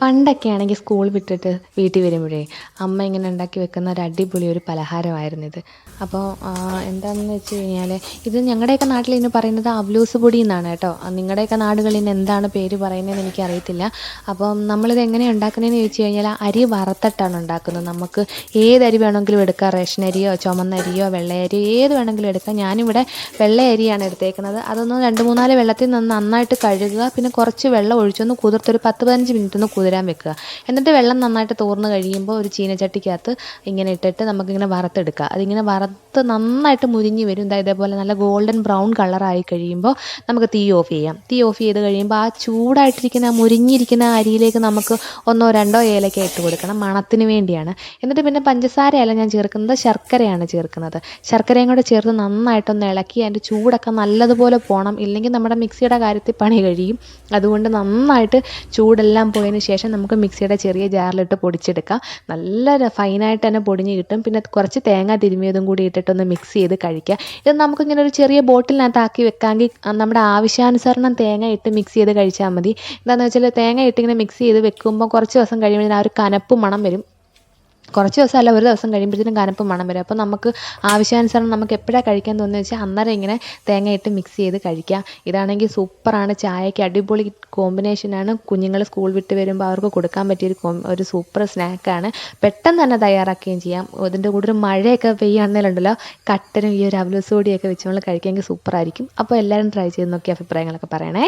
പണ്ടൊക്കെ ആണെങ്കിൽ സ്കൂൾ വിട്ടിട്ട് വീട്ടിൽ വരുമ്പോഴേ അമ്മ ഇങ്ങനെ ഉണ്ടാക്കി വെക്കുന്ന ഒരു അടിപൊളി ഒരു പലഹാരമായിരുന്നു ഇത്. അപ്പോൾ എന്താണെന്ന് വെച്ച് കഴിഞ്ഞാൽ ഇത് ഞങ്ങളുടെയൊക്കെ നാട്ടിൽ ഇതിന് പറയുന്നത് അവലൂസ് പൊടി എന്നാണ് കേട്ടോ. നിങ്ങളുടെയൊക്കെ നാടുകളിൽ നിന്ന് എന്താണ് പേര് പറയുന്നതെന്ന് എനിക്കറിയത്തില്ല. അപ്പം നമ്മളിത് എങ്ങനെയാണ് ഉണ്ടാക്കുന്നതെന്ന് ചോദിച്ചു കഴിഞ്ഞാൽ അരി വറുത്തിട്ടാണ് ഉണ്ടാക്കുന്നത്. നമുക്ക് ഏത് അരി വേണമെങ്കിലും എടുക്കാം. റേഷൻ അരിയോ ചുമന്ന അരിയോ വെള്ളയരിയോ ഏത് വേണമെങ്കിലും എടുക്കാം. ഞാനിവിടെ വെള്ള അരിയാണ് എടുത്തേക്കുന്നത്. അതൊന്ന് രണ്ട് മൂന്നാൽ വെള്ളത്തിൽ നിന്ന് നന്നായിട്ട് കഴുകുക. പിന്നെ കുറച്ച് വെള്ളം ഒഴിച്ചൊന്ന് കുതിർത്തൊരു പത്ത് പതിനഞ്ച് മിനിറ്റ് ഒന്ന് കുതിരാൻ വെക്കുക. എന്നിട്ട് വെള്ളം നന്നായിട്ട് തോർന്ന് കഴിയുമ്പോൾ ഒരു ചീനച്ചട്ടിക്കകത്ത് ഇങ്ങനെ ഇട്ടിട്ട് നമുക്കിങ്ങനെ വറുത്തെടുക്കുക. അതിങ്ങനെ വറുത്ത് നന്നായിട്ട് മുരിഞ്ഞ് വരും. ഇതേപോലെ നല്ല ഗോൾഡൻ ബ്രൗൺ കളറായി കഴിയുമ്പോൾ നമുക്ക് തീ ഓഫ് ചെയ്യാം. തീ ഓഫ് ചെയ്ത് കഴിയുമ്പോൾ ആ ചൂടായിട്ടിരിക്കുന്ന മുരിഞ്ഞിരിക്കുന്ന അരിയിലേക്ക് നമുക്ക് ഒന്നോ രണ്ടോ ഏലക്ക ഇട്ട് കൊടുക്കണം മണത്തിന് വേണ്ടിയാണ്. എന്നിട്ട് പിന്നെ പഞ്ചസാരയല്ല ഞാൻ ചേർക്കുന്നത് ശർക്കരയാണ് ചേർക്കുന്നത്. ശർക്കരയും കൂടെ ചേർത്ത് നന്നായിട്ടൊന്ന് ഇളക്കി അതിന്റെ ചൂടൊക്കെ നല്ലതുപോലെ പോകണം ഇല്ലെങ്കിൽ നമ്മുടെ മിക്സിയുടെ കാര്യത്തിൽ പണി കഴിയും. അതുകൊണ്ട് നന്നായിട്ട് ചൂടെല്ലാം പോയതിന് ശേഷം നമുക്ക് മിക്സിയുടെ ചെറിയ ജാറിലിട്ട് പൊടിച്ചെടുക്കാം. നല്ല ഫൈനായിട്ട് തന്നെ പൊടിഞ്ഞ് കിട്ടും. പിന്നെ കുറച്ച് തേങ്ങ തിരുമിയതും കൂടി ഇട്ടിട്ടൊന്ന് മിക്സ് ചെയ്ത് കഴിക്കുക ഇത് നമുക്കിങ്ങനെ ഒരു ചെറിയ ബോട്ടിലിനകത്ത് ആക്കി വെക്കാമെങ്കിൽ നമ്മുടെ ആവശ്യാനുസരണം തേങ്ങ ഇട്ട് മിക്സ് ചെയ്ത് കഴിച്ചാൽ മതി. എന്താണെന്ന് വെച്ചാൽ തേങ്ങ ഇട്ടിങ്ങനെ മിക്സ് ചെയ്ത് വെക്കുമ്പോൾ കുറച്ച് ദിവസം കഴിയുമ്പോൾ ആ ഒരു കനപ്പ് മണം വരും. കുറച്ച് ദിവസമല്ല ഒരു ദിവസം കഴിയുമ്പോഴത്തേനും കനപ്പ് മണം വരും. അപ്പോൾ നമുക്ക് ആവശ്യാനുസരണം നമുക്ക് എപ്പോഴാണ് കഴിക്കാൻ തോന്നുന്നത് വെച്ചാൽ അന്നേരം ഇങ്ങനെ തേങ്ങ ഇട്ട് മിക്സ് ചെയ്ത് കഴിക്കാം. ഇതാണെങ്കിൽ സൂപ്പറാണ് ചായയ്ക്ക് അടിപൊളി കോമ്പിനേഷനാണ് കുഞ്ഞുങ്ങൾ സ്കൂൾ വിട്ട് വരുമ്പോൾ അവർക്ക് കൊടുക്കാൻ പറ്റിയൊരു ഒരു ഒരു സൂപ്പർ സ്നാക്കാണ് പെട്ടെന്ന് തന്നെ തയ്യാറാക്കുകയും ചെയ്യാം. ഇതിന്റെ കൂടെ ഒരു മഴയൊക്കെ പെയ്യുകയാണെന്നുണ്ടല്ലോ കട്ടനും ഈ ഒരു അവലസോടിയൊക്കെ വെച്ച് നമ്മൾ കഴിക്കാമെങ്കിൽ സൂപ്പറായിരിക്കും അപ്പോൾ എല്ലാവരും ട്രൈ ചെയ്ത് നോക്കി അഭിപ്രായങ്ങളൊക്കെ പറയണേ.